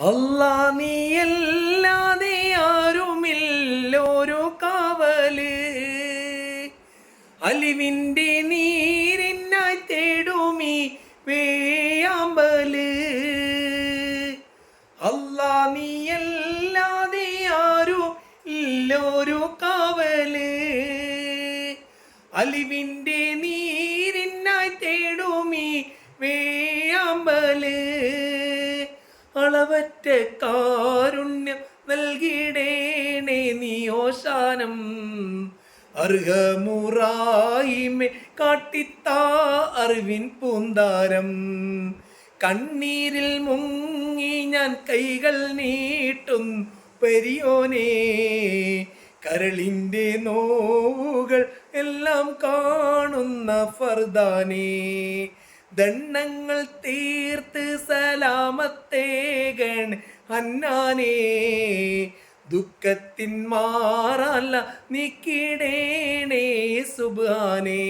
അല്ലാ നീയല്ലാതെ ആരുമില്ലോരോ കാവൽ. അലിവിന്റെ നീരിനായി തേടുമീ വേയാമ്പൽ. അല്ലാ നീയല്ലാതെ ആരും കാവൽ. അലിവിന്റെ നീരിനായി തേടുമീ വേയാമ്പൽ. അളവറ്റ കാരുണ്യം നൽകിടേണേ നീ ഓശാനം അർഹമുറായിമെ കാട്ടിത്താ അറിവിൻ പൂന്താരം. കണ്ണീരിൽ മുങ്ങി ഞാൻ കൈകൾ നീട്ടും പെരിയോനെ. കരളിന്റെ നോവുകൾ എല്ലാം കാണുന്ന ഫർദാനേ. ദണ്ണങ്ങൾ തീർത്ത് സലാമത്തേകൺ ഹന്നാനേ ദുഃഖത്തിൻ മാറല്ല നിക്കിടേണേ സുബാനേ